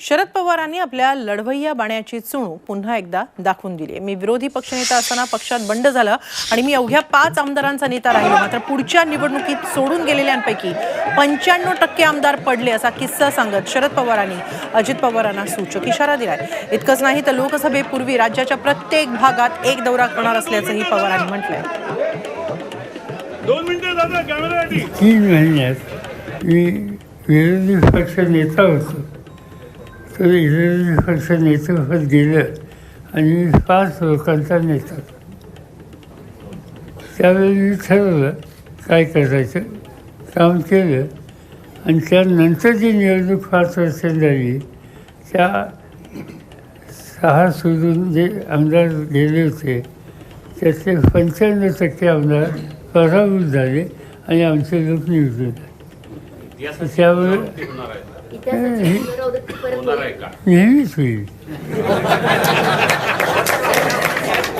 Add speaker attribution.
Speaker 1: शरद पवारांनी आपल्या लढवय्या बाण्याची चुणू पुन्हा एकदा दाखवून दिली मी विरोधी पक्षनेता असताना पक्षात बंड झालं आणि मी अवघ्या पाच आमदारांचा नेता राहिलो. मात्र पुढच्या निवडणुकीत सोडून गेलेल्यांपैकी पंच्याण्णव टक्के आमदार पडले असा किस्सा सांगत शरद पवारांनी अजित पवारांना सूचक इशारा दिलाय. इतकंच नाही तर लोकसभेपूर्वी राज्याच्या प्रत्येक भागात एक दौरा करणार असल्याचंही पवारांनी म्हटलंय.
Speaker 2: दोन मिनिटं दादा कॅमेरासाठी
Speaker 3: तीन महिन्यात मी विरोधी पक्ष नेता होतो. तो विरोधी पक्ष नेतेपद गेलं आणि पाच लोकांचा नेता. त्यावेळी मी ठरवलं काय करायचं? काम केलं आणि त्यानंतर जी निवडणूक पाच वर्ष झाली त्या सहा सोडून जे आमदार गेले होते त्यातले पंच्याण्णव टक्के आमदार पराभूत झाले आणि आमचे लोक निवडून आले.
Speaker 4: होईल.
Speaker 3: नेहमीच होईल